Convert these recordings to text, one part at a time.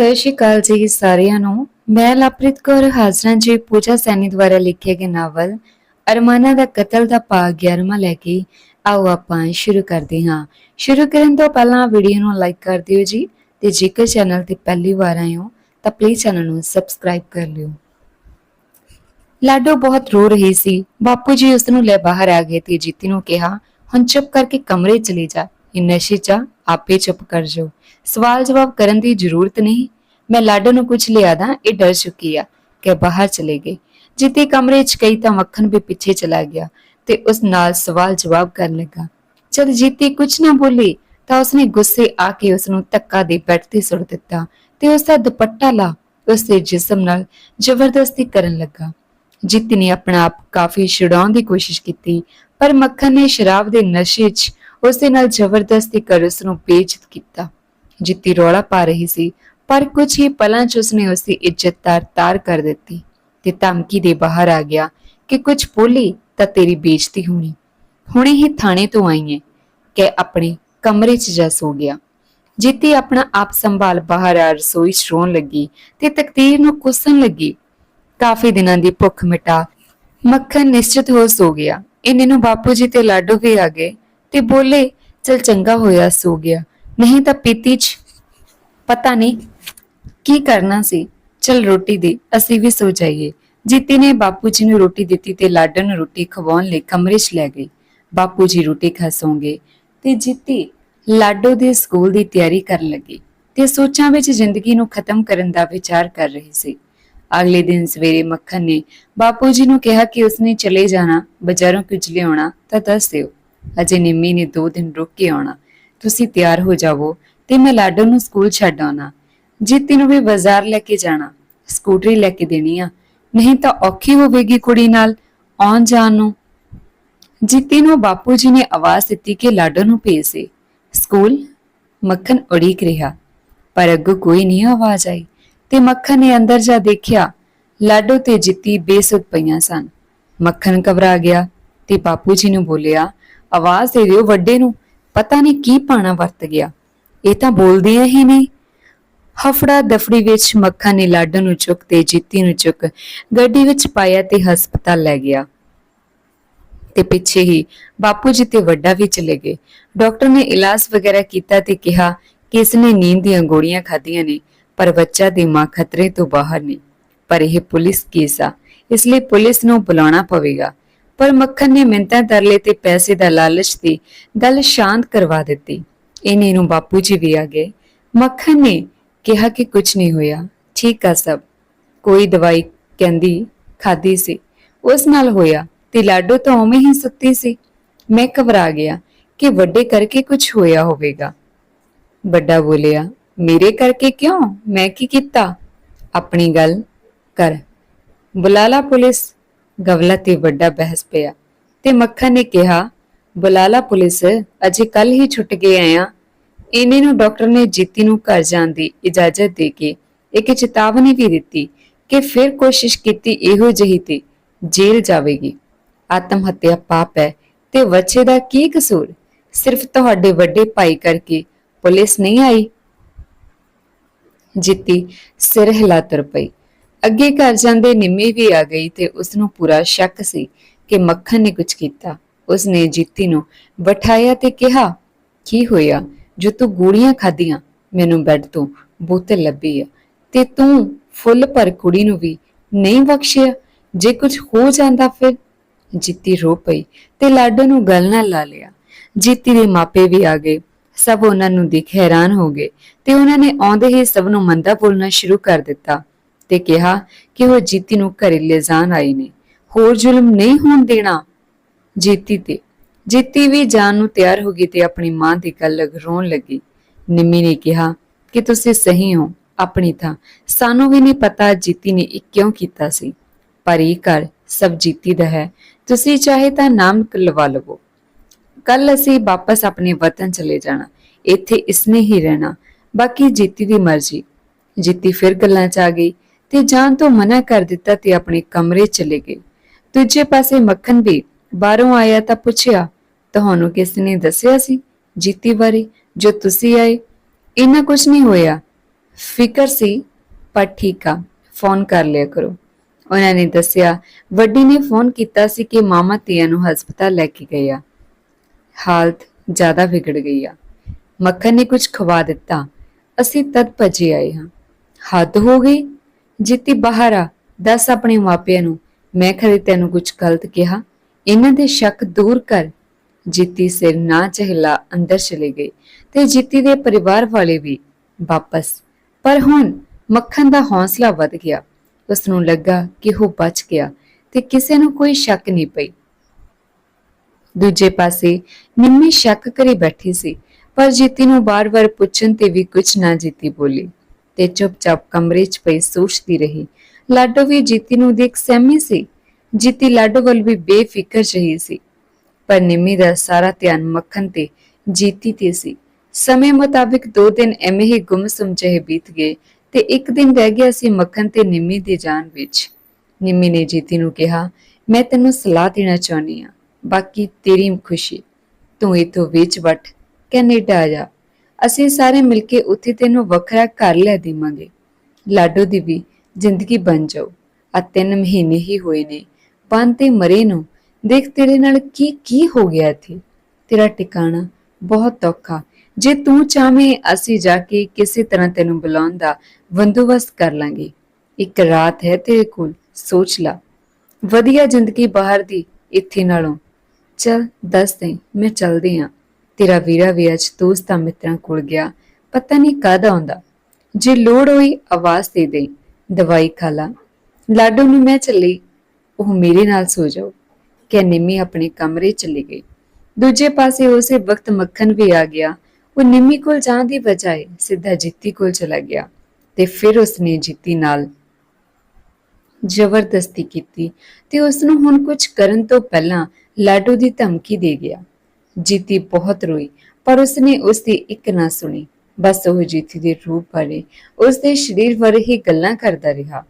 ਸਤਿ ਸ਼੍ਰੀ ਅਕਾਲ ਜੀ ਸਾਰਿਆਂ ਨੂੰ। ਮੈਂ ਲਵਪ੍ਰੀਤ ਕੌਰ, ਹਾਜ਼ਰਾਂ ਜੀ ਪੂਜਾ ਸੈਣੀ ਦੁਆਰਾ ਲਿਖੇ ਗਏ ਨਾਵਲ ਅਰਮਾਨਾ ਦਾ ਕਤਲ ਦਾ ਭਾਗ 11ਵਾਂ ਲੈ ਕੇ ਆਓ ਆਪਾਂ ਸ਼ੁਰੂ ਕਰਦੇ ਹਾਂ। ਸ਼ੁਰੂ ਕਰਨ ਤੋਂ ਪਹਿਲਾਂ ਵੀਡੀਓ ਨੂੰ ਲਾਈਕ ਕਰ ਦਿਓ ਜੀ ਤੇ ਜੇਕਰ ਚੈਨਲ ਤੇ ਪਹਿਲੀ ਵਾਰ ਆਏ ਹੋ ਤਾਂ ਪਲੀਜ਼ ਚੈਨਲ ਨੂੰ ਸਬਸਕ੍ਰਾਈਬ ਕਰ ਲਿਓ। ਲਾਡੋ ਬਹੁਤ ਰੋ ਰਹੀ ਸੀ। ਬਾਪੂ ਜੀ ਉਸ ਨੂੰ ਲੈ ਬਾਹਰ ਆ ਗਏ ਤੇ ਜੀਤੀ ਨੂੰ ਕਿਹਾ, ਹੁਣ ਚੁੱਪ ਕਰਕੇ ਕਮਰੇ ਚਲੇ ਜਾ। ਇਹ ਨਸ਼ੇ 'ਚ ਆ, ਆਪੇ ਚੁੱਪ ਕਰ ਜਾਓ। ਸਵਾਲ ਜਵਾਬ ਕਰਨ ਦੀ ਜ਼ਰੂਰਤ ਨਹੀਂ। ਮੈਂ ਲਾਡੋ ਨੂੰ ਕੁਝ ਲਿਆ ਇਹ ਡਰ ਚੁੱਕੀ ਆ ਕਿ ਬਾਹਰ ਚਲੇ ਗਏ। ਜੀਤੀ ਕਮਰੇ 'ਚ ਗਈ ਤਾਂ ਮੱਖਣ ਵੀ ਪਿੱਛੇ ਚਲਾ ਗਿਆ ਤੇ ਉਸ ਨਾਲ ਸਵਾਲ ਜਵਾਬ ਕਰਨ ਲੱਗਾ। ਜਦ ਜੀਤੀ ਕੁਝ ਨਾ ਬੋਲੀ ਤਾਂ ਉਸਨੇ ਗੁੱਸੇ ਆ ਕੇ ਉਸ ਨੂੰ ਧੱਕਾ ਦੇ ਬੈੱਡ ਤੇ ਸੁੱਟ ਦਿੱਤਾ ਤੇ ਉਸ ਦਾ ਦੁਪੱਟਾ ਲਾ ਉਸ ਦੇ ਜਿਸਮ ਨਾਲ ਜ਼ਬਰਦਸਤੀ ਕਰਨ ਲੱਗਾ। ਜਿੱਤ ਨੇ ਆਪਣਾ ਆਪ ਕਾਫੀ ਛੁਡਾਉਣ ਦੀ ਕੋਸ਼ਿਸ਼ ਕੀਤੀ ਪਰ ਮੱਖਣ ਨੇ ਸ਼ਰਾਬ ਦੇ ਨਸ਼ੇ 'ਚ ਉਸ ਦੇ ਨਾਲ ਜ਼ਬਰਦਸਤੀ ਕਰ ਉਸ ਨੂੰ ਬੇਇੱਜ਼ਤ ਕੀਤਾ। ਜਿੱਤੀ ਰੌਲਾ ਪਾ ਰਹੀ ਸੀ, ਪਰ ਕੁਝ ਹੀ ਪਲਾਂ 'ਚ ਉਸਨੇ ਉਸ ਦੀ ਇੱਜ਼ਤ ਤਾਰ-ਤਾਰ ਕਰ ਦਿੱਤੀ ਤੇ ਧਮਕੀ ਦੇ ਬਾਹਰ ਆ ਗਿਆ ਕਿ ਕੁਝ ਬੋਲੀ ਤਾਂ ਤੇਰੀ ਬੇਇੱਜ਼ਤੀ ਹੋਣੀ। ਹੁਣੇ ਹੀ ਥਾਣੇ ਤੋਂ ਆਈ ਹੈ ਕਿ ਆਪਣੇ ਕਮਰੇ 'ਚ ਜਾ ਸੋ ਗਿਆ। ਜਿੱਤੀ ਆਪਣਾ ਆਪ ਸੰਭਾਲ ਬਾਹਰ ਆ ਰਸੋਈ 'ਚ ਰੋਣ ਲੱਗੀ ਤੇ ਤਕਦੀਰ ਨੂੰ ਕੁੱਸਣ ਲੱਗੀ। ਕਾਫੀ ਦਿਨਾਂ ਦੀ ਭੁੱਖ ਮਿਟਾ, ਮੱਖਣ ਨਿਸ਼ਚਿਤ ਹੋ ਸੋ ਗਿਆ। ਇੰਨੇ ਨੂੰ ਬਾਪੂ ਜੀ ਤੇ ਲਾਡੋ ਵੀ ਆ ਗਏ। ਤੇ ਬੋਲੇ, ਚਲ ਚੰਗਾ ਹੋਇਆ, ਸੋ ਗਿਆ। ਨਹੀਂ ਤਾਂ ਪੀਤੀ ਚ ਪਤਾ ਨਹੀਂ ਕੀ ਕਰਨਾ ਸੀ। ਚਲ ਰੋਟੀ ਦੇ, ਅਸੀਂ ਵੀ ਸੋ ਜਾਈਏ। ਜੀਤੀ ਨੇ ਬਾਪੂ ਜੀ ਨੂੰ ਰੋਟੀ ਦਿੱਤੀ ਤੇ ਲਾਡੋ ਨੂੰ ਰੋਟੀ ਖਵਾਉਣ ਲਈ ਕਮਰੇ 'ਚ ਲੈ ਗਈ। ਬਾਪੂ ਜੀ ਰੋਟੀ ਖਾ ਸੌਂਗੇ ਤੇ ਜੀਤੀ ਲਾਡੋ ਦੇ ਸਕੂਲ ਦੀ ਤਿਆਰੀ ਕਰਨ ਲੱਗੀ ਤੇ ਸੋਚਾਂ ਵਿੱਚ ਜ਼ਿੰਦਗੀ ਨੂੰ ਖਤਮ ਕਰਨ ਦਾ ਵਿਚਾਰ ਕਰ ਰਹੀ ਸੀ। ਅਗਲੇ ਦਿਨ ਸਵੇਰੇ ਮੱਖਣ ਨੇ ਬਾਪੂ ਜੀ ਨੂੰ ਕਿਹਾ ਕਿ ਉਸਨੇ ਚਲੇ ਜਾਣਾ, ਬਾਜ਼ਾਰੋਂ ਕੁਝ ਲਿਆਉਣਾ ਤਾਂ ਦੱਸ ਦਿਓ। ਅਜੇ ਨਿੰਮੀ ਨੇ ਦੋ ਦਿਨ ਰੁਕ ਕੇ ਆਉਣਾ। ਤੁਸੀਂ ਤਿਆਰ ਹੋ ਜਾਵੋ ਤੇ ਮੈਂ ਲਾਡੋ ਨੂੰ ਸਕੂਲ ਛੱਡ ਆਉਣਾ। ਜੀਤੀ ਨੂੰ ਵੀ ਬਾਜ਼ਾਰ ਲੈ ਕੇ ਜਾਣਾ, ਸਕੂਟਰੀ ਲੈ ਕੇ ਦੇਣੀ ਆ, ਨਹੀਂ ਤਾਂ ਔਖੀ ਹੋਵੇਗੀ ਕੁੜੀ ਨਾਲ ਆਉਣ ਜਾਣ ਨੂੰ। ਜੀਤੀ ਨੂੰ ਬਾਪੂ ਜੀ ਨੇ ਆਵਾਜ਼ ਦਿੱਤੀ ਕਿ ਲਾਡੋ ਨੂੰ ਭੇਜ ਦੇ ਸਕੂਲ? ਮੱਖਣ ਉਡੀਕ ਰਿਹਾ। ਪਰ ਅੱਗੋਂ ਕੋਈ ਨਹੀਂ ਆਵਾਜ਼ ਆਈ ਤੇ ਮੱਖਣ ਨੇ ਅੰਦਰ ਜਾ ਦੇਖਿਆ, ਲਾਡੋ ਤੇ ਜਿੱਤੀ ਬੇਸੁੱਧ ਪਈਆਂ ਸਨ। ਮੱਖਣ ਘਬਰਾ ਗਿਆ ਤੇ ਬਾਪੂ ਜੀ ਨੂੰ ਬੋਲਿਆ ਆਵਾਜ਼ ਦੇ ਦਿਓ ਵੱਡੇ ਨੂੰ, ਪਤਾ ਨਹੀਂ ਕੀ ਪਾਣਾ ਵਰਤ ਗਿਆ। ਇਹ ਤਾਂ ਬੋਲਦੀਆਂ ਹੀ ਨਹੀਂ। ਹਫੜਾ ਦਫੜੀ ਵਿੱਚ ਮੱਖਣ ਨੇ ਲਾਡੋ ਨੂੰ ਚੁੱਕ ਤੇ ਜਿੱਤੀ ਨੂੰ ਚੁੱਕ ਗੱਡੀ ਵਿੱਚ ਪਾਇਆ ਤੇ ਹਸਪਤਾਲ ਲੈ ਗਿਆ। ਤੇ ਪਿੱਛੇ ਹੀ ਬਾਪੂ ਜੀ ਤੇ ਵੱਡਾ ਵੀ ਚਲੇ ਗਏ। ਡਾਕਟਰ ਨੇ ਇਲਾਜ ਵਗੈਰਾ ਕੀਤਾ ਤੇ ਕਿਹਾ ਕਿ ਇਸਨੇ ਨੀਂਦ ਦੀਆਂ ਗੋਲੀਆਂ ਖਾਧੀਆਂ ਨੇ, ਪਰ ਬੱਚਾ ਦੀ ਮਾਂ ਖਤਰੇ ਤੋਂ ਬਾਹਰ ਨਹੀਂ। ਪਰ ਇਹ ਪੁਲਿਸ ਕੇਸ ਆ। ਇਸ ਲਈ ਪੁਲਿਸ ਨੂੰ ਬੁਲਾਉਣਾ ਪਵੇਗਾ। ਪਰ ਮੱਖਣ ਨੇ ਮਿੰਤਾ ਤਰਲੇ ਤੇ ਪੈਸੇ ਦਾ ਲਾਲਚ ਦੀ ਗੱਲ ਸ਼ਾਂਤ ਕਰਵਾ ਦਿੱਤੀ। ਇਹਨੇ ਨੂੰ ਬਾਪੂ ਜੀ ਵੀ ਆ ਗਏ। ਮੱਖਣ ਨੇ ਕਿਹਾ ਕਿ ਕੁਝ ਨਹੀਂ ਹੋਇਆ। ਠੀਕ ਆ ਸਭ। ਕੋਈ ਦਵਾਈ ਕਹਿੰਦੀ ਖਾਦੀ ਸੀ। ਉਸ ਨਾਲ ਹੋਇਆ ਤੇ ਲਾਡੋ ਤਾਂ ਉਵੇਂ ਹੀ ਸੁੱਤੀ ਸੀ। ਮੈਂ ਘਬਰਾ ਗਿਆ ਕਿ ਵੱਡੇ ਕਰਕੇ ਕੁਝ ਹੋਇਆ ਹੋਵੇਗਾ। ਵੱਡਾ ਬੋਲਿਆ, ਮੇਰੇ ਕਰਕੇ ਕਿਉਂ? ਮੈਂ ਕੀ ਕੀਤਾ? ਆਪਣੀ ਗੱਲ ਕਰ। ਬੁਲਾਲਾ ਪੁਲਿਸ ਗਵਲਾ ਤੇ ਵੱਡਾ ਬਹਿਸ ਪਿਆ ਤੇ ਮੱਖਣ ਨੇ ਕਿਹਾ, ਬੁਲਾਲਾ ਪੁਲਿਸ, ਅਜੇ ਕੱਲ ਹੀ ਛੁੱਟ ਕੇ ਆਇਆ। ਇਹਨੇ ਨੂੰ ਡਾਕਟਰ ਨੇ ਜੀਤੀ ਨੂੰ ਘਰ ਜਾਣ ਦੀ ਇਜਾਜ਼ਤ ਦੇ ਕੇ ਇੱਕ ਚੇਤਾਵਨੀ ਵੀ ਦਿੱਤੀ ਕਿ ਫਿਰ ਕੋਸ਼ਿਸ਼ ਕੀਤੀ ਇਹੋ ਜਿਹੀ ਤੇ ਜੇਲ੍ਹ ਜਾਵੇਗੀ। ਆਤਮ ਹੱਤਿਆ ਪਾਪ ਹੈ ਤੇ ਬੱਚੇ ਦਾ ਕੀ ਕਸੂਰ? ਸਿਰਫ ਤੁਹਾਡੇ ਵੱਡੇ ਭਾਈ ਕਰਕੇ ਪੁਲਿਸ ਨਹੀਂ ਆਈ? ਜਿੱਤੀ ਸਿਰ ਹਿਲਾ ਤੁਰ ਪਈ। ਅੱਗੇ ਘਰ ਜਾਂਦੇ ਨਿੰਮੀ ਵੀ ਆ ਗਈ ਤੇ ਉਸ ਨੂੰ ਪੂਰਾ ਸ਼ੱਕ ਸੀ ਕਿ ਮੱਖਣ ਨੇ ਕੁਝ ਕੀਤਾ। ਉਸ ਨੇ ਜਿੱਤੀ ਨੂੰ ਬਿਠਾਇਆ ਤੇ ਕਿਹਾ, ਕੀ ਹੋਇਆ? ਜੋ ਤੂੰ ਗੋਲੀਆਂ ਖਾਧੀਆਂ, ਮੈਨੂੰ ਬੈੱਡ ਤੋਂ ਬੋਤਲ ਲੱਭੀ ਆ ਤੇ ਤੂੰ ਫੁੱਲ ਪਰ ਕੁੜੀ ਨੂੰ ਵੀ ਨਹੀਂ ਬਖਸ਼ਿਆ? ਜੇ ਕੁਝ ਹੋ ਜਾਂਦਾ ਫਿਰ? ਜੀਤੀ ਰੋ ਪਈ ਤੇ ਲਾਡੋ ਨੂੰ ਗਲ ਨਾਲ ਲਾ ਲਿਆ। ਜੀਤੀ ਦੇ ਮਾਪੇ ਵੀ ਆ ਗਏ। ਸਭ ਉਹਨਾਂ ਨੂੰ ਦੇਖ ਹੈਰਾਨ ਹੋ ਗਏ ਤੇ ਉਹਨਾਂ ਨੇ ਆਉਂਦੇ ਹੀ ਸਭ ਨੂੰ ਮੰਦਾ ਬੋਲਣਾ ਸ਼ੁਰੂ ਕਰ ਦਿੱਤਾ। ਤੇ ਕਿਹਾ ਕਿ ਉਹ ਜੀਤੀ ਨੂੰ ਘਰੇ ਲਿਜਾਣ ਆਈ ਨੇ। ਹੋਰ ਜ਼ੁਲਮ ਨਹੀਂ ਹੋਣ ਦੇਣਾ ਜੀਤੀ ਤੇ। ਜੀਤੀ ਵੀ ਜਾਣ ਨੂੰ ਤਿਆਰ ਹੋ ਗਈ ਤੇ ਆਪਣੀ ਮਾਂ ਦੀ ਗੱਲ ਰੋਣ ਲੱਗੀ। ਨਿੰਮੀ ਨੇ ਕਿਹਾ ਕਿ ਤੁਸੀਂ ਸਹੀ ਹੋ, ਆਪਣੀ ਥਾਂ। ਸਾਨੂੰ ਵੀ ਨਹੀਂ ਪਤਾ ਜੀਤੀ ਨੇ ਇਹ ਕਿਉਂ ਕੀਤਾ ਸੀ। ਪਰ ਇਹ ਘਰ ਸਭ ਜੀਤੀ ਦਾ ਹੈ। ਤੁਸੀਂ ਚਾਹੇ ਤਾਂ ਨਾਮ ਲਵਾ ਲਵੋ। ਕੱਲ ਅਸੀਂ ਵਾਪਸ ਆਪਣੇ ਵਤਨ ਚਲੇ ਜਾਣਾ। ਇੱਥੇ ਇਸਨੇ ਹੀ ਰਹਿਣਾ। ਬਾਕੀ ਜੀਤੀ ਦੀ ਮਰਜ਼ੀ। ਜੀਤੀ ਫਿਰ ਗੱਲਾਂ 'ਚ ਆ ਗਈ। ਤੇ ਜਾਣ ਤੋਂ ਮਨਾ ਕਰ ਦਿੱਤਾ ਤੇ ਆਪਣੇ ਕਮਰੇ ਚਲੇ ਗਏ। ਦੂਜੇ ਪਾਸੇ ਮੱਖਣ ਵੀ ਬਾਹਰੋਂ ਆਇਆ ਤਾਂ ਪੁੱਛਿਆ, ਤੁਹਾਨੂੰ ਕਿਸ ਨੇ ਦੱਸਿਆ ਸੀ ਜੀਤੀ ਬਾਰੇ? ਜੋ ਤੁਸੀਂ ਆਏ? ਇੰਨਾ ਕੁਝ ਨਹੀਂ ਹੋਇਆ। ਫਿਕਰ ਸੀ, ਪਰ ਠੀਕ ਆ, ਫੋਨ ਕਰ ਲਿਆ ਕਰੋ। ਉਹਨਾਂ ਨੇ ਦੱਸਿਆ, ਵੱਡੀ ਨੇ ਫੋਨ ਕੀਤਾ ਸੀ ਕਿ ਮਾਮਾ ਤੀਆਂ ਨੂੰ ਹਸਪਤਾਲ ਲੈ ਕੇ ਗਏ ਆ ਹਾਲਤ ਜ਼ਿਆਦਾ ਵਿਗੜ ਗਈ ਆ। ਮੱਖਣ ਨੇ ਕੁਝ ਖਵਾ ਦਿੱਤਾ। ਅਸੀਂ ਤਦ ਭੱਜੇ ਆਏ ਹਾਂ। ਹੱਦ ਹੋ ਗਈ। ਜਿੱਤੀ ਬਾਹਰ ਆ ਦੱਸ ਆਪਣੇ ਮਾਪਿਆਂ ਨੂੰ, ਮੈਂ ਖਰੇ ਤੈਨੂੰ ਕੁਝ ਗਲਤ ਕਿਹਾ। ਇਹਨਾਂ ਦੇ ਸ਼ੱਕ ਦੂਰ ਕਰ। ਜਿੱਤੀ ਸਿਰ ਨਾ ਚਹਿਲਾ, ਅੰਦਰ ਚਲੇ ਗਏ ਤੇ ਜਿੱਤੀ ਦੇ ਪਰਿਵਾਰ ਵਾਲੇ ਵੀ ਵਾਪਸ। ਪਰ ਹੁਣ ਮੱਖਣ ਦਾ ਹੌਸਲਾ ਵੱਧ ਗਿਆ। ਉਸ ਨੂੰ ਲੱਗਾ ਕਿ ਉਹ ਬਚ ਗਿਆ ਤੇ ਕਿਸੇ ਨੂੰ ਕੋਈ ਸ਼ੱਕ ਨਹੀਂ ਪਈ। ਦੂਜੇ ਪਾਸੇ ਨਿੰਮੀ ਸ਼ੱਕ ਕਰੀ ਬੈਠੀ ਸੀ, ਪਰ ਜੀਤੀ ਨੂੰ ਬਾਰ-ਬਾਰ ਪੁੱਛਣ ਤੇ ਵੀ ਕੁਝ ਨਾ ਜੀਤੀ ਬੋਲੀ। ਤੇ ਚੁੱਪਚਾਪ ਕਮਰੇ 'ਚ ਪਈ ਸੋਚਦੀ ਰਹੀ। ਲਾਡੋ ਵੀ ਜੀਤੀ ਨੂੰ ਦੇਖ ਸਹਿਮੀ ਸੀ। ਜੀਤੀ ਲਾਡੋ ਵੱਲ ਵੀ ਬੇਫਿਕਰ ਰਹੀ ਸੀ। ਪਰ ਨਿੰਮੀ ਦਾ ਸਾਰਾ ਧਿਆਨ ਮੱਖਣ ਤੇ ਜੀਤੀ ਤੇ ਸੀ। ਸਮੇਂ ਮੁਤਾਬਿਕ ਦੋ ਦਿਨ ਐਵੇਂ ਹੀ ਗੁੰਮਸੁਮ ਜਿਹੇ ਬੀਤ ਗਏ ਤੇ ਇੱਕ ਦਿਨ ਰਹਿ ਗਿਆ ਸੀ ਮੱਖਣ ਤੇ ਨਿੰਮੀ ਦੀ ਜਾਨ ਵਿੱਚ। ਨਿੰਮੀ ਨੇ ਜੀਤੀ ਨੂੰ ਕਿਹਾ, ਮੈਂ ਤੈਨੂੰ ਸਲਾਹ ਦੇਣਾ ਚਾਹੁੰਦੀ ਆ ਬਾਕੀ ਤੇਰੀ ਖੁਸ਼ੀ। ਤੂੰ ਇਥੋਂ ਵਿੱਚ ਵਟ। ਕੈਨੇਡਾ ਆ ਜਾ। ਅਸੀਂ ਸਾਰੇ ਮਿਲ ਕੇ ਉੱਥੇ ਤੈਨੂੰ ਵੱਖਰਾ ਘਰ ਲੈ ਦੇਵਾਂਗੇ। ਲਾਡੋ ਦੀ ਵੀ ਜ਼ਿੰਦਗੀ ਬਣ ਜਾਓ। ਆ ਤਿੰਨ ਮਹੀਨੇ ਹੀ ਹੋਏ ਨੇ। ਬੰਨ ਤੇ ਮਰੇ ਨੂੰ ਦੇਖ ਤੇਰੇ ਨਾਲ ਕੀ ਕੀ ਹੋ ਗਿਆ ਇੱਥੇ? ਤੇਰਾ ਟਿਕਾਣਾ ਬਹੁਤ ਔਖਾ। ਜੇ ਤੂੰ ਚਾਵੇਂ ਅਸੀਂ ਜਾ ਕੇ ਕਿਸੇ ਤਰ੍ਹਾਂ ਤੈਨੂੰ ਬੁਲਾਉਣ ਦਾ ਬੰਦੋਬਸਤ ਕਰ ਲਾਂਗੇ। ਇੱਕ ਰਾਤ ਹੈ ਤੇਰੇ ਕੋਲ, ਸੋਚ ਲਾ। ਵਧੀਆ ਜ਼ਿੰਦਗੀ ਬਾਹਰ ਦੀ ਇੱਥੇ ਨਾਲੋਂ। ਚਲ, ਦੱਸ ਦੇ, ਮੈਂ ਚਲਦੀ ਹਾਂ। ਤੇਰਾ ਵੀਰਾ ਵੀ ਅੱਜ ਦੋਸਤਾਂ ਮਿੱਤਰਾਂ ਕੋਲ ਗਿਆ। ਪਤਾ ਨਹੀਂ ਕਦ ਆਉਂਦਾ। ਜੇ ਲੋੜ ਹੋਈ ਆਵਾਜ਼ ਦੇ ਦੇ ਦਵਾਈ ਖਾ ਲਾ। ਲਾਡੋ ਨੂੰ ਮੈਂ ਚੱਲੀ। ਉਹ ਮੇਰੇ ਨਾਲ ਸੋ ਜਾਓ। ਕਿ ਨਿੰਮੀ ਆਪਣੇ ਕਮਰੇ ਚਲੀ ਗਈ। ਦੂਜੇ ਪਾਸੇ ਉਸੇ ਵਕਤ ਮੱਖਣ ਵੀ ਆ ਗਿਆ। ਉਹ ਨਿੰਮੀ ਕੋਲ ਜਾਣ ਦੀ ਬਜਾਏ ਸਿੱਧਾ ਜਿੱਤੀ ਕੋਲ ਚਲਾ ਗਿਆ ਤੇ ਫਿਰ ਉਸਨੇ ਜਿੱਤੀ ਨਾਲ ਜ਼ਬਰਦਸਤੀ ਕੀਤੀ ਤੇ ਉਸ ਨੂੰ ਹੁਣ ਕੁਝ ਕਰਨ ਤੋਂ ਪਹਿਲਾਂ ਲਾਡੋ ਦੀ ਧਮਕੀ ਦੇ ਗਿਆ। ਜੀਤੀ ਬਹੁਤ ਰੋਈ, ਪਰ ਉਸਨੇ ਉਸਦੀ ਇੱਕ ਨਾ ਸੁਣੀ। ਬਸ ਉਹ ਜੀਤੀ ਦੇ ਰੂਪ ਬਾਰੇ ਉਸ ਸਰੀਰ ਬਾਰੇ ਹੀ ਗੱਲਾਂ ਕਰਦਾ ਰਿਹਾ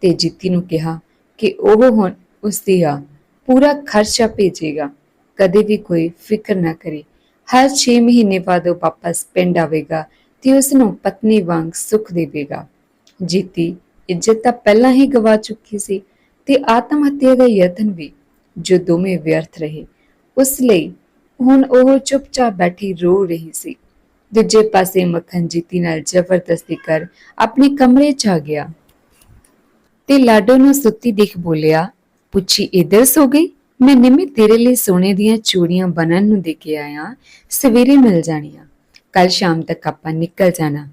ਤੇ ਜੀਤੀ ਨੂੰ ਕਿਹਾ ਕਿ ਉਹ ਹੁਣ ਉਸ ਆ, ਪੂਰਾ ਖਰਚਾ ਭੇਜੇਗਾ। ਕਦੇ ਵੀ ਕੋਈ ਫਿਕਰ ਨਾ ਕਰੇ। ਹਰ 6 ਮਹੀਨੇ ਬਾਅਦ ਉਹ ਵਾਪਸ ਪਿੰਡ ਆਵੇਗਾ ਤੇ ਉਸ ਨੂੰ ਪਤਨੀ ਵਾਂਗ ਸੁੱਖ ਦੇਵੇਗਾ। ਜੀਤੀ ਇੱਜ਼ਤ ਤਾਂ ਪਹਿਲਾਂ ਹੀ ਗਵਾ ਚੁੱਕੀ ਸੀ ਤੇ ਆਤਮ ਹੱਤਿਆ ਦਾ ਯਤਨ ਵੀ, ਜੋ ਦੋਵੇਂ ਵਿਅਰਥ ਰਹੇ, ਉਸ ਲਈ ਹੁਣ ਉਹ ਚੁੱਪਚਾਪ ਬੈਠੀ ਰੋ ਰਹੀ ਸੀ। ਦੂਜੇ ਪਾਸੇ ਮੱਖਣ ਜੀਤੀ ਨਾਲ ਜ਼ਬਰਦਸਤੀ ਕਰ ਆਪਣੇ ਕਮਰੇ 'ਚ ਆ ਗਿਆ। ਤੇ ਲਾਡੋ ਨੂੰ ਸੁੱਤੀ ਦਿਖ ਬੋਲਿਆ, ਪੁੱਛੀ ਇਧਰ ਸੋ ਗਈ? ਮੈਂ ਨਿੰਮੀ ਤੇਰੇ ਲਈ ਸੋਨੇ ਦੀਆਂ ਚੂੜੀਆਂ ਬਣਨ ਨੂੰ ਦੇ ਕੇ ਆਇਆ, ਸਵੇਰੇ ਮਿਲ ਜਾਣੀਆਂ। ਕੱਲ ਸ਼ਾਮ ਤੱਕ ਆਪਾਂ ਨਿਕਲ ਜਾਣਾ।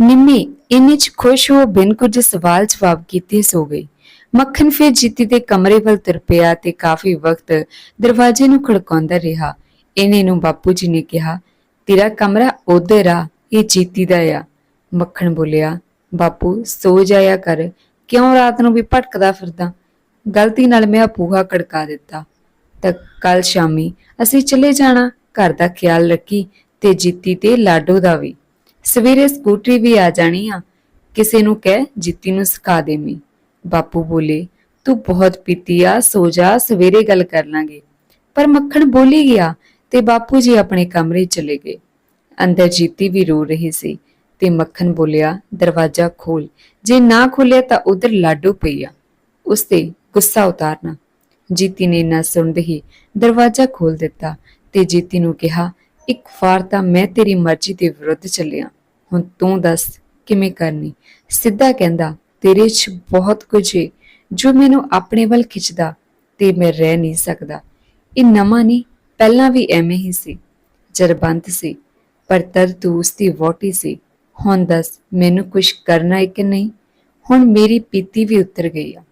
ਨਿੰਮੀ ਇੰਨੇ ਚ ਖੁਸ਼ ਹੋ ਬਿਨ ਕੁਝ ਸਵਾਲ ਜਵਾਬ ਕੀਤੇ ਸੋ ਗਈ। ਮੱਖਣ ਫਿਰ ਜੀਤੀ ਦੇ ਕਮਰੇ ਵੱਲ ਤੁਰ ਪਿਆ ਤੇ ਕਾਫੀ ਵਕਤ ਦਰਵਾਜ਼ੇ ਨੂੰ ਖੜਕਾਉਂਦਾ ਰਿਹਾ। ਇਹਨੇ ਨੂੰ ਬਾਪੂ ਜੀ ਨੇ ਕਿਹਾ, ਤੇਰਾ ਕਮਰਾ ਉਧਰ ਆ, ਇਹ ਜੀਤੀ ਦਾ ਆ। ਮੱਖਣ ਬੋਲਿਆ, ਬਾਪੂ, ਸੋ ਜਾਇਆ ਕਰ, ਕਿਉਂ ਰਾਤ ਨੂੰ ਵੀ ਭਟਕਦਾ ਫਿਰਦਾ? ਗਲਤੀ ਨਾਲ ਮੈਂ ਪੂਹਾ ਖੜਕਾ ਦਿੱਤਾ। ਤਾਂ ਕੱਲ ਸ਼ਾਮੀ ਅਸੀਂ ਚਲੇ ਜਾਣਾ, ਘਰ ਦਾ ਖਿਆਲ ਰੱਖੀ ਤੇ ਜੀਤੀ ਤੇ ਲਾਡੋ ਦਾ ਵੀ। ਸਵੇਰੇ ਸਕੂਟਰੀ ਵੀ ਆ ਜਾਣੀ ਆ, ਕਿਸੇ ਨੂੰ ਕਹਿ ਜੀਤੀ ਨੂੰ ਸਿਖਾ ਦੇਵੀਂ। ਬਾਪੂ ਬੋਲੇ, ਤੂੰ ਬਹੁਤ ਪੀਤੀ ਆ, ਸੋ ਜਾ, ਸਵੇਰੇ ਗੱਲ ਕਰ ਲਾਂਗੇ। ਪਰ ਮੱਖਣ ਬੋਲੀ ਗਿਆ ਤੇ ਬਾਪੂ ਜੀ ਆਪਣੇ ਕਮਰੇ ਚਲੇ ਗਏ। ਅੰਦਰ ਜੀਤੀ ਵੀ ਰੋ ਰਹੀ ਸੀ ਤੇ ਮੱਖਣ ਬੋਲਿਆ, ਦਰਵਾਜ਼ਾ ਖੋਲ। ਜੇ ਨਾ ਖੋਲਿਆ ਤਾਂ ਉਧਰ ਲਾਡੂ ਪਈ ਆ। ਉਸ ਤੇ ਗੁੱਸਾ ਉਤਾਰਨਾ। ਜੀਤੀ ਨੇ ਨਾ ਸੁਣਦੇ ਹੀ ਦਰਵਾਜ਼ਾ ਖੋਲ ਦਿੱਤਾ ਤੇ ਜੀਤੀ ਨੂੰ ਕਿਹਾ, ਇੱਕ ਵਾਰ ਤਾਂ ਮੈਂ ਤੇਰੀ ਮਰਜ਼ੀ ਦੇ ਵਿਰੁੱਧ ਚੱਲਿਆ। ਹੁਣ ਤੂੰ ਦੱਸ, ਕਿਵੇਂ ਕਰਨੀ? ਸਿੱਧਾ ਕਹਿੰਦਾ, ਤੇਰੇ 'ਚ ਬਹੁਤ ਕੁਝ ਹੈ ਜੋ ਮੈਨੂੰ ਆਪਣੇ ਵੱਲ ਖਿੱਚਦਾ, ਤੇ ਮੈਂ ਰਹਿ ਨਹੀਂ ਸਕਦਾ। ਇਹ ਨਵਾਂ ਨਹੀਂ ਪਹਿਲਾਂ ਵੀ ਐਵੇਂ ਹੀ ਸੀ। ਜਰਬੰਤ ਸੀ, ਪਰ ਤਦ ਤੂੰ ਉਸ ਦੀ ਵੋਟੀ ਸੀ। ਹੁਣ ਦੱਸ, ਮੈਨੂੰ ਕੁਝ ਕਰਨਾ ਹੈ ਕਿ ਨਹੀਂ? ਹੁਣ ਮੇਰੀ ਪੀਤੀ ਵੀ ਉਤਰ ਗਈ ਆ।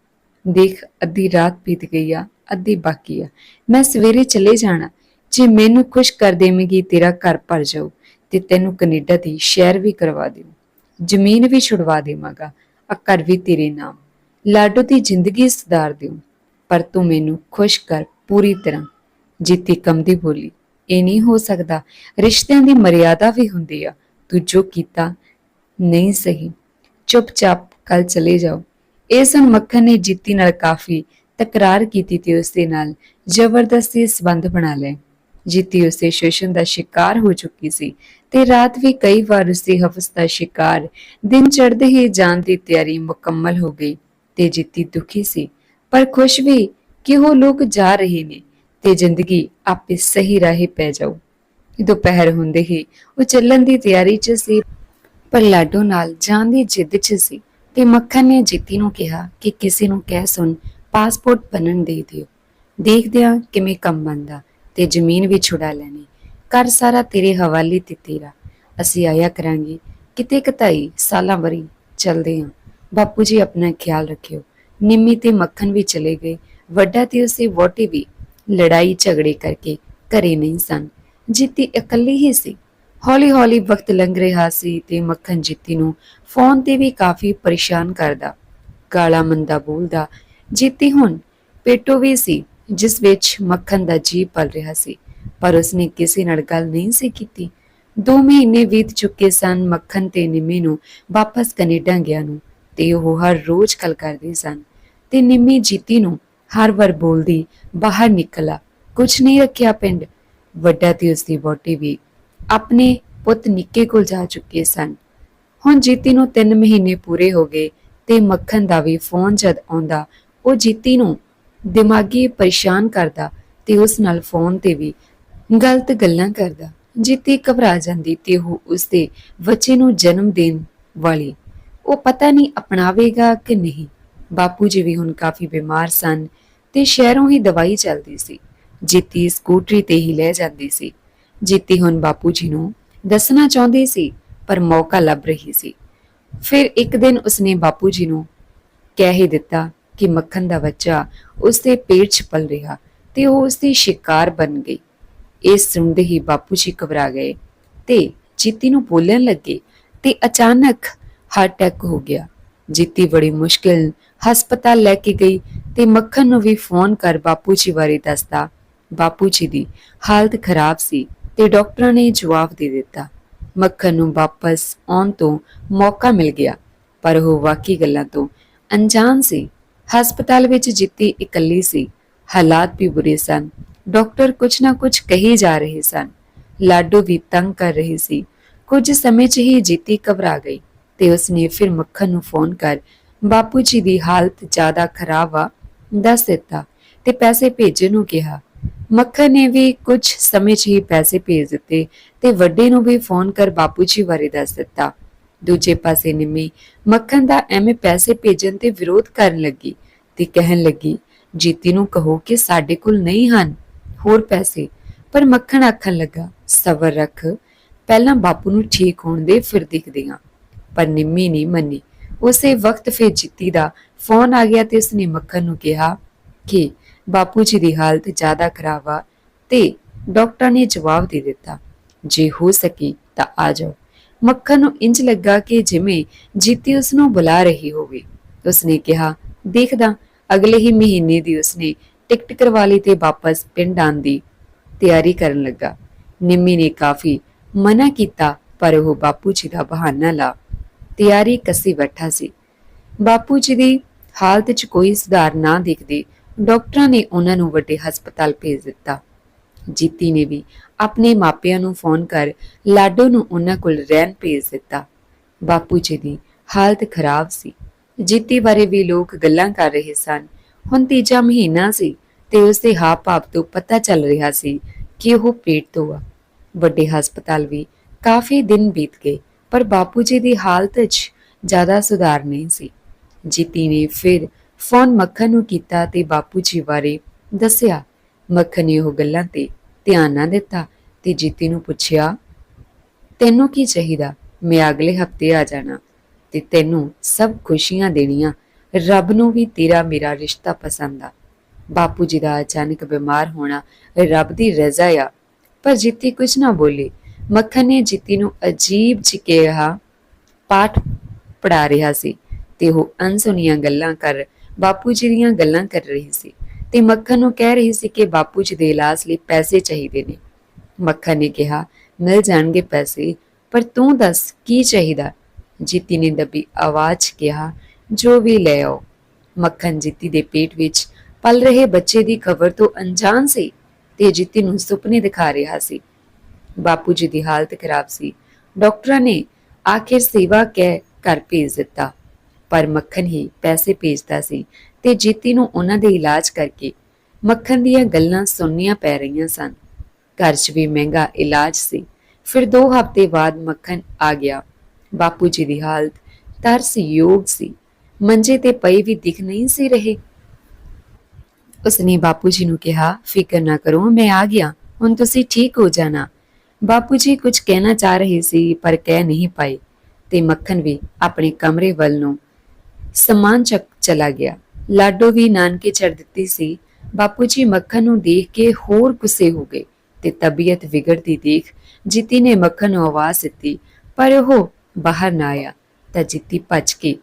ਦੇਖ, ਅੱਧੀ ਰਾਤ ਬੀਤ ਗਈ ਆ, ਅੱਧੀ ਬਾਕੀ ਆ। ਮੈਂ ਸਵੇਰੇ ਚਲੇ ਜਾਣਾ। ਜੇ ਮੈਨੂੰ ਖੁਸ਼ ਕਰ ਦੇਵੇਂਗੀ, ਤੇਰਾ ਘਰ ਭਰ ਜਾਊ ਤੇ ਤੈਨੂੰ ਕੈਨੇਡਾ ਦੀ ਸ਼ਹਿਰ ਵੀ ਕਰਵਾ ਦੇਵਾਂ ਜ਼ਮੀਨ ਵੀ ਛੁਡਵਾ ਦੇਵਾਂਗਾ, ਆ ਘਰ ਵੀ ਤੇਰੇ ਨਾਮ। ਲਾਡੋ ਦੀ ਜ਼ਿੰਦਗੀ ਸੁਧਾਰ ਦਿਓ ਪਰ ਤੂੰ ਮੈਨੂੰ ਖੁਸ਼ ਕਰ ਪੂਰੀ ਤਰ੍ਹਾਂ। ਜੀਤੀ ਕਮਦੀ ਬੋਲੀ ਇਹ ਨਹੀਂ ਹੋ ਸਕਦਾ। ਰਿਸ਼ਤਿਆਂ ਦੀ ਮਰਿਆਦਾ ਵੀ ਹੁੰਦੀ ਆ। ਤੂੰ ਜੋ ਕੀਤਾ, ਨਹੀਂ ਸਹੀ। ਚੁੱਪਚਾਪ ਕੱਲ ਚਲੇ ਜਾਓ। ਇਹ ਸੁਣ ਮੱਖਣ ਨੇ ਜੀਤੀ ਨਾਲ ਕਾਫੀ ਤਕਰਾਰ ਕੀਤੀ ਤੇ ਉਸ ਦੇ ਨਾਲ ਜ਼ਬਰਦਸਤੀ ਸਬੰਧ ਬਣਾ ਲਏ। ਜੀਤੀ ਉਸੇ ਸ਼ੋਸ਼ਣ ਦਾ ਸ਼ਿਕਾਰ ਹੋ ਚੁੱਕੀ ਸੀ ਤੇ ਰਾਤ ਵੀ ਕਈ ਵਾਰ ਉਸੇ ਹਵਸ ਦਾ ਸ਼ਿਕਾਰ ਦਿਨ ਚੜ੍ਹਦੇ ਹੀ ਜਾਣ ਦੀ ਤਿਆਰੀ ਮੁਕੰਮਲ ਹੋ ਗਈ ਤੇ ਜੀਤੀ ਦੁਖੀ ਸੀ। ਪਰ ਖੁਸ਼ ਵੀ ਕਿ ਉਹ ਲੋਕ ਜਾ ਰਹੇ ਨੇ। ਤੇ ਜ਼ਿੰਦਗੀ ਆਪੇ ਸਹੀ ਰਾਹੇ ਪੈ ਜਾਊ। ਦੁਪਹਿਰ ਹੁੰਦੇ ਹੀ ਉਹ ਚੱਲਣ ਦੀ ਤਿਆਰੀ 'ਚ ਸੀ, ਪਰ ਲਾਡੋ ਨਾਲ ਜਾਣ ਦੀ ਜਿੱਦ 'ਚ ਸੀ ਤੇ ਮੱਖਣ ਨੇ ਜੀਤੀ ਨੂੰ ਕਿਹਾ ਕਿ ਕਿਸੇ ਨੂੰ ਕਹਿ ਸੁਣ ਪਾਸਪੋਰਟ ਬਣਨ ਦੇ ਦਿਓ। ਦੇਖਦੇ ਹਾਂ ਕਿਵੇਂ ਕੰਮ ਬਣਦਾ ਤੇ ਜ਼ਮੀਨ ਵੀ ਛੁਡਾ ਲੈਣੀ। ਕਰ ਸਾਰਾ ਤੇਰੇ ਹਵਾਲੇ ਤੇ ਤੇਰਾ। ਅਸੀਂ ਆਇਆ ਕਰਾਂਗੇ। ਕਿਤੇ ਕਤਾਈ ਸਾਲਾਂ ਵਰੀ ਚਲਦੇ ਹਾਂ ਬਾਪੂ ਜੀ ਆਪਣਾ ਖਿਆਲ ਰੱਖਿਓ। ਨਿੰਮੀ ਤੇ ਮੱਖਣ ਵੀ ਚਲੇ ਗਏ। ਵੱਡਾ ਤੇ ਉਸੇ ਵੋਟੀ ਵੀ ਲੜਾਈ ਝਗੜੇ ਕਰਕੇ ਘਰੇ ਨਹੀਂ ਸਨ। ਜੀਤੀ ਇਕੱਲੀ ਹੀ ਸੀ। ਹੌਲੀ ਹੌਲੀ ਵਕਤ ਲੰਘ ਰਿਹਾ ਸੀ ਤੇ ਮੱਖਣ ਜੀਤੀ ਨੂੰ ਫੋਨ ਤੇ ਵੀ ਕਾਫੀ ਪਰੇਸ਼ਾਨ ਕਰਦਾ। ਕਾਲਾ ਮੰਦਾ ਬੋਲਦਾ, ਜੀਤੀ ਹੁਣ ਪੇਟੋ ਵੀ ਸੀ, ਜਿਸ ਵਿੱਚ ਮੱਖਣ ਦਾ ਜੀ ਪਲ ਰਿਹਾ ਸੀ, ਪਰ ਉਸਨੇ ਕਿਸੇ ਨਾਲ ਗੱਲ ਨਹੀਂ ਸੀ ਕੀਤੀ। ਦੋ ਮਹੀਨੇ ਬੀਤ ਚੁੱਕੇ ਸਨ ਮੱਖਣ ਤੇ ਨਿੰਮੀ ਨੂੰ ਵਾਪਸ ਕੈਨੇਡਾ ਗਿਆ ਨੂੰ, ਤੇ ਉਹ ਹਰ ਰੋਜ਼ ਗੱਲ ਕਰਦੇ ਸਨ। ਤੇ ਨਿੰਮੀ ਜੀਤੀ ਨੂੰ ਹਰ ਵਾਰ ਬੋਲਦੀ, ਬਾਹਰ ਨਿਕਲਾ। ਕੁਛ ਨਹੀਂ ਰੱਖਿਆ ਪਿੰਡ। ਵੱਡਾ ਤੇ ਉਸਦੀ ਵੋਟੀ ਵੀ ਆਪਣੇ ਪੁੱਤ ਨਿੱਕੇ ਕੋਲ ਜਾ ਚੁੱਕੇ ਸਨ। ਹੁਣ ਜੀਤੀ ਨੂੰ 3 ਮਹੀਨੇ ਪੂਰੇ ਹੋ ਗਏ ਤੇ ਮੱਖਣ ਦਾ ਵੀ ਫੋਨ ਜਦ ਆਉਂਦਾ, ਉਹ ਜੀਤੀ ਨੂੰ ਦਿਮਾਗੀ ਪਰੇਸ਼ਾਨ ਕਰਦਾ ਤੇ ਉਸ ਨਾਲ ਫੋਨ ਤੇ ਵੀ ਗਲਤ ਗੱਲਾਂ ਕਰਦਾ। ਜੀਤੀ ਘਬਰਾ ਜਾਂਦੀ ਤੇ ਉਹ ਉਸਦੇ ਬੱਚੇ ਨੂੰ ਜਨਮ ਦੇਣ ਵਾਲੀ, ਉਹ ਪਤਾ ਨਹੀਂ ਅਪਣਾਵੇਗਾ ਕਿ ਨਹੀਂ। ਬਾਪੂ ਜੀ ਵੀ ਹੁਣ ਕਾਫੀ ਬਿਮਾਰ ਸਨ। ਤੇ ਸ਼ਹਿਰੋਂ ਹੀ ਦਵਾਈ ਚੱਲਦੀ ਸੀ। ਜੀਤੀ ਸਕੂਟਰੀ ਤੇ ਹੀ ਲੈ ਜਾਂਦੀ ਸੀ। ਜੀਤੀ ਹੁਣ ਬਾਪੂ ਜੀ ਨੂੰ ਦੱਸਣਾ ਚਾਹੁੰਦੀ ਸੀ, ਪਰ ਮੌਕਾ ਲੱਭ ਰਹੀ ਸੀ। ਫਿਰ ਇੱਕ ਦਿਨ ਉਸਨੇ ਬਾਪੂ ਜੀ ਨੂੰ ਕਹਿ ਹੀ ਦਿੱਤਾ ਕਿ ਮੱਖਣ ਦਾ ਬੱਚਾ ਉਸਦੇ ਪੇਟ 'ਚ ਪਲ ਰਿਹਾ ਤੇ ਉਹ ਉਸਦੀ ਸ਼ਿਕਾਰ ਬਣ ਗਈ। ਇਹ ਸੁਣਦੇ ਹੀ ਬਾਪੂ ਜੀ ਘਬਰਾ ਗਏ ਤੇ ਜੀਤੀ ਨੂੰ ਬੋਲਣ ਲੱਗੇ ਤੇ ਅਚਾਨਕ ਹਾਰਟ ਅਟੈਕ ਹੋ ਗਿਆ। ਜੀਤੀ ਬੜੀ ਮੁਸ਼ਕਿਲ ਹਸਪਤਾਲ ਲੈ ਕੇ ਗਈ ਤੇ ਮੱਖਣ ਨੂੰ ਵੀ ਫੋਨ ਕਰ ਬਾਪੂ ਜੀ ਬਾਰੇ ਦੱਸਦਾ। ਬਾਪੂ ਜੀ ਦੀ ਹਾਲਤ ਖਰਾਬ ਸੀ ਤੇ ਡਾਕਟਰਾਂ ਨੇ ਜਵਾਬ ਦੇ ਦਿੱਤਾ। ਮੱਖਣ ਨੂੰ ਵਾਪਸ ਆਉਣ ਤੋਂ ਮੌਕਾ ਮਿਲ ਗਿਆ, ਪਰ ਉਹ ਵਾਕਈ ਗੱਲਾਂ ਤੋਂ ਅਣਜਾਣ ਸੀ। ਹਸਪਤਾਲ ਵਿੱਚ ਜਿੱਤੀ ਇਕੱਲੀ ਸੀ, ਹਾਲਾਤ ਵੀ ਬੁਰੇ ਸਨ। ਡਾਕਟਰ ਕੁਝ ਨਾ ਕੁਝ ਕਹੀ ਜਾ ਰਹੇ ਸਨ। ਲਾਡੋ ਵੀ ਤੰਗ ਕਰ ਰਹੀ ਸੀ। ਕੁਝ ਸਮੇਂ 'ਚ ਹੀ ਜਿੱਤੀ ਘਬਰਾ ਗਈ। ਤੇ ਉਸਨੇ ਫਿਰ ਮੱਖਣ ਨੂੰ ਫੋਨ ਕਰ, ਬਾਪੂ ਜੀ ਦੀ ਹਾਲਤ ਜ਼ਿਆਦਾ ਖਰਾਬ ਆ। ਦੱਸ ਦਿੱਤਾ ਤੇ ਪੈਸੇ ਭੇਜਣ ਨੂੰ ਕਿਹਾ। ਮੱਖਣ ਨੇ ਵੀ ਕੁਝ ਸਮੇਂ 'ਚ ਹੀ ਪੈਸੇ ਭੇਜ ਦਿੱਤੇ ਤੇ ਵੱਡੇ ਨੂੰ ਵੀ ਫੋਨ ਕਰ ਬਾਪੂ ਜੀ ਬਾਰੇ ਦੱਸ ਦਿੱਤਾ। ਦੂਜੇ ਪਾਸੇ ਨਿੰਮੀ ਮੱਖਣ ਦਾ ਐਵੇਂ ਪੈਸੇ ਭੇਜਣ ਤੇ ਵਿਰੋਧ ਕਰਨ ਲੱਗੀ ਤੇ ਕਹਿਣ ਲੱਗੀ, ਜੀਤੀ ਨੂੰ ਕਹੋ ਕਿ ਸਾਡੇ ਕੋਲ ਨਹੀਂ ਹਨ ਹੋਰ ਪੈਸੇ। ਪਰ ਮੱਖਣ ਆਖਣ ਲੱਗਾ, ਸਬਰ ਰੱਖ, ਪਹਿਲਾਂ ਬਾਪੂ ਨੂੰ ਠੀਕ ਹੋਣ ਦੇ ਫਿਰ ਦਿਖਦੇ ਹਾਂ। ਪਰ ਨਿੰਮੀ ਨਹੀਂ ਮੰਨੀ। ਉਸੇ ਵਕਤ ਫਿਰ ਜੀਤੀ ਦਾ ਫੋਨ ਆ ਗਿਆ ਤੇ ਉਸਨੇ ਮੱਖਣ ਨੂੰ ਕਿਹਾ ਕਿ ਬਾਪੂ ਜੀ ਦੀ ਹਾਲਤ ਜ਼ਿਆਦਾ ਖਰਾਬ ਆ ਤੇ ਡਾਕਟਰ ਨੇ ਜਵਾਬ ਦੇ ਦਿੱਤਾ, ਜੇ ਹੋ ਸਕੀ ਤਾਂ ਆ ਜਾਓ। ਮੱਖਣ ਨੂੰ ਇੰਜ ਲੱਗਾ ਕਿ ਜਿਵੇਂ ਜੀਤੀ ਉਸ ਨੂੰ ਬੁਲਾ ਰਹੀ ਹੋਵੇ। ਉਸਨੇ ਕਿਹਾ, ਦੇਖਦਾ, ਅਗਲੇ ਹੀ ਮਹੀਨੇ ਦੀ ਉਸਨੇ ਟਿਕਟ ਕਰਵਾ ਲਈ ਤੇ ਵਾਪਸ ਪਿੰਡ ਆਉਣ ਦੀ ਤਿਆਰੀ ਕਰਨ ਲੱਗਾ। ਨਿੰਮੀ ਨੇ ਕਾਫੀ ਮਨਾ ਕੀਤਾ, ਪਰ ਉਹ ਬਾਪੂ ਜੀ ਦਾ ਬਹਾਨਾ ਲਾ ਤਿਆਰੀ ਕੱਸੀ ਬੈਠਾ ਸੀ। ਬਾਪੂ ਜੀ ਦੀ ਹਾਲਤ 'ਚ ਕੋਈ ਸੁਧਾਰ ਨਾ ਦਿਖਦੇ ਡਾਕਟਰਾਂ ਨੇ ਉਹਨਾਂ ਨੂੰ ਵੱਡੇ ਹਸਪਤਾਲ ਭੇਜ ਦਿੱਤਾ। ਜੀਤੀ ਨੇ ਵੀ ਆਪਣੇ ਮਾਪਿਆਂ ਨੂੰ ਫੋਨ ਕਰ ਲਾਡੋ ਨੂੰ ਉਹਨਾਂ ਕੋਲ ਰਹਿਣ ਭੇਜ ਦਿੱਤਾ। ਬਾਪੂ ਜੀ ਦੀ ਹਾਲਤ ਖਰਾਬ ਸੀ। ਜੀਤੀ ਬਾਰੇ ਵੀ ਲੋਕ ਗੱਲਾਂ ਕਰ ਰਹੇ ਸਨ। ਹੁਣ ਤੀਜਾ ਮਹੀਨਾ ਸੀ ਤੇ ਉਸ ਦੇ ਹਾਵ ਭਾਵ ਤੋਂ ਪਤਾ ਚੱਲ ਰਿਹਾ ਸੀ ਕਿ ਉਹ ਪੇਟ ਤੋਂ ਆ। ਵੱਡੇ ਹਸਪਤਾਲ ਵੀ ਕਾਫੀ ਦਿਨ ਬੀਤ ਗਏ। ਪਰ ਬਾਪੂ ਜੀ ਦੀ ਹਾਲਤ 'ਚ ਜ਼ਿਆਦਾ ਸੁਧਾਰ ਨਹੀਂ ਸੀ। ਜੀਤੀ ਨੇ ਫਿਰ ਫੋਨ ਮੱਖਣ ਨੂੰ ਕੀਤਾ ਤੇ ਬਾਪੂ ਜੀ ਬਾਰੇ ਦੱਸਿਆ। ਮੱਖਣ ਨੇ ਉਹ ਗੱਲਾਂ ਤੇ ਧਿਆਨ ਨਾ ਦਿੱਤਾ ਤੇ ਜੀਤੀ ਨੂੰ ਪੁੱਛਿਆ, ਤੈਨੂੰ ਕੀ ਚਾਹੀਦਾ? ਮੈਂ ਅਗਲੇ ਹਫ਼ਤੇ ਆ ਜਾਣਾ ਤੇ ਤੈਨੂੰ ਸਭ ਖੁਸ਼ੀਆਂ ਦੇਣੀਆਂ। ਰੱਬ ਨੂੰ ਵੀ ਤੇਰਾ ਮੇਰਾ ਰਿਸ਼ਤਾ ਪਸੰਦ ਆ। ਬਾਪੂ ਜੀ ਦਾ ਅਚਾਨਕ ਬਿਮਾਰ ਹੋਣਾ ਰੱਬ ਦੀ ਰਜ਼ਾ ਆ। ਪਰ ਜੀਤੀ ਕੁਝ ਨਾ ਬੋਲੀ। ਮੱਖਣ ਨੇ ਜੀਤੀ ਨੂੰ ਅਜੀਬ ਜਿਹਾ ਪਾਠ ਪੜਾ ਰਿਹਾ ਸੀ ਤੇ ਉਹ ਅਣਸੁਣੀਆਂ ਗੱਲਾਂ ਕਰ, ਬਾਪੂ ਜੀ ਦੀਆਂ ਗੱਲਾਂ ਕਰ ਰਹੀ ਸੀ ਤੇ ਮੱਖਣ ਨੂੰ ਕਹਿ ਰਹੀ ਸੀ ਕਿ ਬਾਪੂ ਜੀ ਦੇ ਇਲਾਜ ਲਈ ਪੈਸੇ ਚਾਹੀਦੇ ਨੇ। ਮੱਖਣ ਨੇ ਕਿਹਾ, ਮਿਲ ਜਾਣਗੇ ਪੈਸੇ, ਪਰ ਤੂੰ ਦੱਸ ਕੀ ਚਾਹੀਦਾ? ਜੀਤੀ ਨੇ ਦੱਬੀ ਆਵਾਜ਼ ਕਿਹਾ, ਜੋ ਵੀ ਲੈ ਆਓ। ਮੱਖਣ ਜੀਤੀ ਦੇ ਪੇਟ ਵਿੱਚ ਪਲ ਰਹੇ ਬੱਚੇ ਦੀ ਖਬਰ ਤੋਂ ਅਣਜਾਣ ਸੀ ਤੇ ਜੀਤੀ ਨੂੰ ਸੁਪਨੇ ਦਿਖਾ ਰਿਹਾ ਸੀ ਬਾਪੂ ਜੀ ਦੀ ਹਾਲਤ ਖਰਾਬ ਸੀ। ਡਾਕਟਰਾਂ ਨੇ ਆਖਿਰ ਸੇਵਾ ਕਹਿ ਘਰ ਭੇਜ ਦਿੱਤਾ। ਪਰ ਮੱਖਣ ਹੀ ਪੈਸੇ ਭੇਜਦਾ ਸੀ ਤੇ ਜੀਤੀ ਨੂੰ ਉਹਨਾਂ ਦੇ ਇਲਾਜ ਕਰਕੇ ਮੱਖਣ ਦੀਆਂ ਗੱਲਾਂ ਸੁਣਨੀਆਂ ਪੈ ਰਹੀਆਂ ਸਨ। ਘਰ 'ਚ ਵੀ ਮਹਿੰਗਾ ਇਲਾਜ ਸੀ। ਫਿਰ 2 ਹਫ਼ਤੇ ਬਾਅਦ ਮੱਖਣ ਆ ਗਿਆ। ਬਾਪੂ ਜੀ ਦੀ ਹਾਲਤ ਤਰਸਯੋਗ ਸੀ। ਮੰਜੇ ਤੇ ਪਏ ਵੀ ਦਿਖ ਨਹੀਂ ਸੀ ਰਹੇ। ਉਸਨੇ ਬਾਪੂ ਜੀ ਨੂੰ ਕਿਹਾ, ਫਿਕਰ ਨਾ ਕਰੋ, ਮੈਂ ਆ ਗਿਆ। ਹੁਣ ਤੁਸੀਂ ਠੀਕ ਹੋ ਜਾਣਾ। ਬਾਪੂ ਜੀ ਕੁਝ ਕਹਿਣਾ ਚਾਹ ਰਹੇ ਸੀ, ਪਰ ਕਹਿ ਨਹੀਂ ਪਾਏ ਤੇ ਮੱਖਣ ਵੀ ਆਪਣੇ ਕਮਰੇ ਵੱਲ ਨੂੰ ਸਮਾਨ ਚੱਕ ਚਲਾ ਗਿਆ। ਲਾਡੋ ਵੀ ਨਾਨਕੇ ਛੱਡ ਦਿੱਤੀ ਸੀ। ਬਾਪੂ ਜੀ ਮੱਖਣ ਨੂੰ ਦੇਖ ਕੇ ਹੋਰ ਗੁੱਸੇ ਹੋ ਗਏ ਤੇ ਤਬੀਅਤ ਵਿਗੜਦੀ ਦੇਖ ਜਿੱਤੀ ਨੇ ਮੱਖਣ ਨੂੰ ਆਵਾਜ਼ ਦਿੱਤੀ, ਪਰ ਉਹ ਬਾਹਰ ਨਾ ਆਇਆ ਤਾਂ ਜਿੱਤੀ ਭੱਜ ਕੇ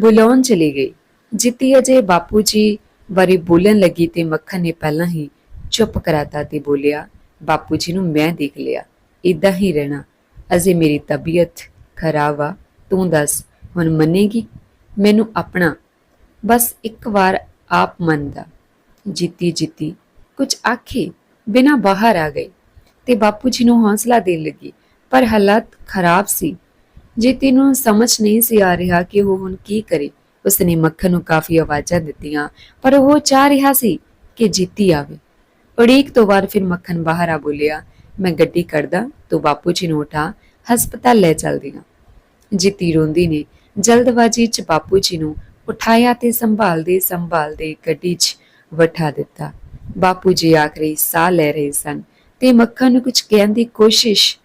ਬੁਲਾਉਣ ਚਲੀ ਗਈ। ਜਿੱਤੀ ਅਜੇ ਬਾਪੂ ਜੀ ਬਾਰੇ ਬੋਲਣ ਲੱਗੀ ਤੇ ਮੱਖਣ ਨੇ ਪਹਿਲਾਂ ਹੀ ਚੁੱਪ ਕਰਾਤਾ ਤੇ ਬੋਲਿਆ ਬਾਪੂ ਜੀ ਨੂੰ ਮੈਂ ਦੇਖ ਲਿਆ। ਇਦਾਂ ਹੀ ਰਹਿਣਾ। ਅਜੇ ਮੇਰੀ ਤਬੀਅਤ ਖਰਾਬ ਆ। ਤੂੰ ਦੱਸ, ਹੁਣ ਮੰਨੇਗੀ? ਮੈਨੂੰ ਆਪਣਾ। ਬਸ ਇੱਕ ਵਾਰ ਆਪ ਮੰਨਦਾ। ਜਿੱਤੀ ਜਿੱਤੀ। ਕੁਝ ਆਖੇ ਬਿਨਾ ਬਾਹਰ ਆ ਗਈ ਤੇ ਬਾਪੂ ਜੀ ਨੂੰ ਹੌਸਲਾ ਦੇਣ ਲੱਗੀ। ਪਰ ਹਾਲਾਤ ਖਰਾਬ ਸੀ। ਜੀਤੀ ਨੂੰ ਸਮਝ ਨਹੀਂ ਸੀ ਆ ਰਿਹਾ ਕਿ ਉਹ ਹੁਣ ਕੀ ਕਰੇ, ਉਸਨੇ ਮੱਖਣ ਨੂੰ ਕਾਫੀ ਆਵਾਜ਼ਾਂ ਦਿੱਤੀਆਂ। ਪਰ ਉਹ ਚਾਹ ਰਿਹਾ ਸੀ ਕਿ ਜੀਤੀ ਆਵੇ। ਉਡੀਕ ਤੋਂ ਬਾਅਦ ਫਿਰ ਮੱਖਣ ਬਾਹਰ ਆ ਬੋਲਿਆ, ਮੈਂ ਗੱਡੀ ਕਰਦਾ ਤੂੰ ਬਾਪੂ ਜੀ ਨੂੰ ਉਠਾ, ਹਸਪਤਾਲ ਲੈ ਚੱਲਦੀ ਹਾਂ। ਜੀਤੀ ਰੋਂਦੀ ਨੇ, ਜਲਦਬਾਜ਼ੀ 'ਚ ਬਾਪੂ ਜੀ ਨੂੰ ਉਠਾਇਆ ਤੇ ਸੰਭਾਲਦੇ ਸੰਭਾਲਦੇ ਗੱਡੀ 'ਚ ਵਠਾ ਦਿੱਤਾ। ਬਾਪੂ ਜੀ ਆਖਰੀ ਸਾਹ ਲੈ ਰਹੇ ਸਨ ਤੇ ਮੱਖਣ ਨੂੰ ਕੁਝ ਕਹਿਣ ਦੀ ਕੋਸ਼ਿਸ਼,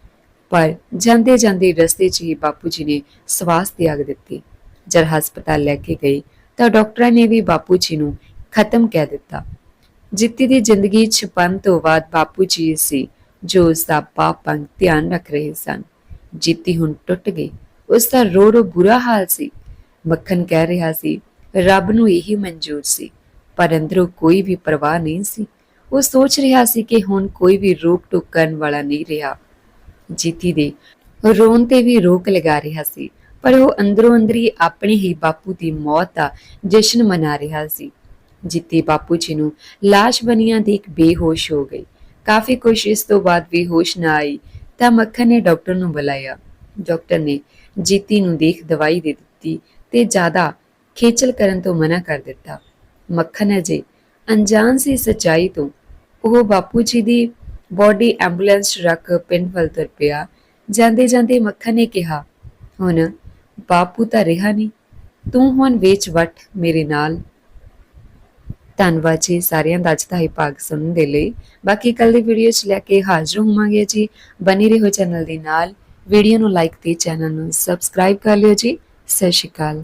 ਪਰ ਜਾਂਦੇ ਜਾਂਦੇ ਰਸਤੇ 'ਚ ਹੀ ਬਾਪੂ ਜੀ ਨੇ ਸਵਾਸ ਤਿਆਗ ਦਿੱਤੀ। ਜਦ ਹਸਪਤਾਲ ਲੈ ਕੇ ਗਈ ਤਾਂ ਡਾਕਟਰਾਂ ਨੇ ਵੀ ਬਾਪੂ ਜੀ ਨੂੰ ਖਤਮ ਕਹਿ ਦਿੱਤਾ। ਜਿੱਤੀ ਦੀ ਜ਼ਿੰਦਗੀ 'ਚ ਪੰਨ ਤੋਂ ਬਾਅਦ ਬਾਪੂ ਜੀ ਸੀ, ਜੋ ਉਸ ਦਾ ਪਾਪੰਗ ਧਿਆਨ ਰੱਖ ਰਹੇ ਸਨ। ਜਿੱਤੀ ਹੁਣ ਟੁੱਟ ਗਈ। ਉਸ ਦਾ ਰੋ ਬੁਰਾ ਹਾਲ ਸੀ। ਮੱਖਣ ਕਹਿ ਰਿਹਾ ਸੀ, ਰੱਬ ਨੂੰ ਇਹੀ ਮਨਜ਼ੂਰ ਸੀ, ਪਰ ਅੰਦਰੋਂ ਕੋਈ ਵੀ ਪਰਵਾਹ ਨਹੀਂ ਸੀ। ਉਹ ਸੋਚ ਰਿਹਾ ਸੀ ਕਿ ਹੁਣ ਕੋਈ ਵੀ ਰੋਕ ਟੋਕ ਕਰਨ ਵਾਲਾ ਨਹੀਂ ਰਿਹਾ। ਜੀਤੀ ਦੇ ਰੋਣ ਤੇ ਵੀ ਰੋਕ ਲਗਾ ਰਿਹਾ ਸੀ, ਪਰ ਉਹ ਅੰਦਰੋਂ ਅੰਦਰੀ ਆਪਣੇ ਹੀ ਬਾਪੂ ਦੀ ਮੌਤ ਦਾ ਜਸ਼ਨ ਮਨਾ ਰਿਹਾ ਸੀ। ਜਿੱਤੀ ਬਾਪੂ ਜੀ ਨੂੰ। ਲਾਸ਼ ਬਣੀਆਂ ਦੇਖ ਬੇਹੋਸ਼ ਹੋ ਗਈ। ਕਾਫੀ ਕੋਸ਼ਿਸ਼ ਤੋਂ ਬਾਅਦ ਵੀ ਹੋਸ਼ ਨਾ ਆਈ, ਤਾਂ ਮੱਖਣ ਨੇ ਡਾਕਟਰ ਨੂੰ ਬੁਲਾਇਆ। ਡਾਕਟਰ ਨੇ ਜੀਤੀ ਨੂੰ ਦੇਖ ਦਵਾਈ ਦੇ ਦਿੱਤੀ ਤੇ ਜ਼ਿਆਦਾ ਖੇਚਲ ਕਰਨ ਤੋਂ ਮਨਾ ਕਰ ਦਿੱਤਾ। ਮੱਖਣ ਅਜੇ ਅਣਜਾਣ ਸੀ ਸਚਾਈ ਤੋਂ। ਉਹ ਬਾਪੂ ਜੀ ਦੀ ਬੋਡੀ ਐਂਬੂਲੈਂਸ 'ਚ ਰੱਖ ਪਿੰਡ ਵੱਲ ਤੁਰ ਪਿਆ। ਜਾਂਦੇ ਜਾਂਦੇ ਮੱਖਣ ਨੇ ਕਿਹਾ, ਹੁਣ ਬਾਪੂ ਤਾਂ ਰਿਹਾ ਨਹੀਂ। ਤੂੰ ਹੁਣ ਵੇਚ ਵਟ ਮੇਰੇ ਨਾਲ। ਧੰਨਵਾਦ ਜੀ ਸਾਰਿਆਂ ਦਾ ਅੱਜ ਦਾ ਹੀ ਭਾਗ ਸੁਣਨ ਦੇ ਲਈ। ਬਾਕੀ ਕੱਲ ਦੀ ਵੀਡੀਓ 'ਚ ਲੈ ਕੇ ਹਾਜ਼ਰ ਹੋਵਾਂਗੇ ਜੀ। ਬਣੀ ਰਹੋ ਚੈਨਲ ਦੇ ਨਾਲ। ਵੀਡੀਓ ਨੂੰ ਲਾਈਕ ਤੇ ਚੈਨਲ ਨੂੰ ਸਬਸਕ੍ਰਾਈਬ ਕਰ ਲਿਓ ਜੀ। ਸਤਿ ਸ਼੍ਰੀ ਅਕਾਲ।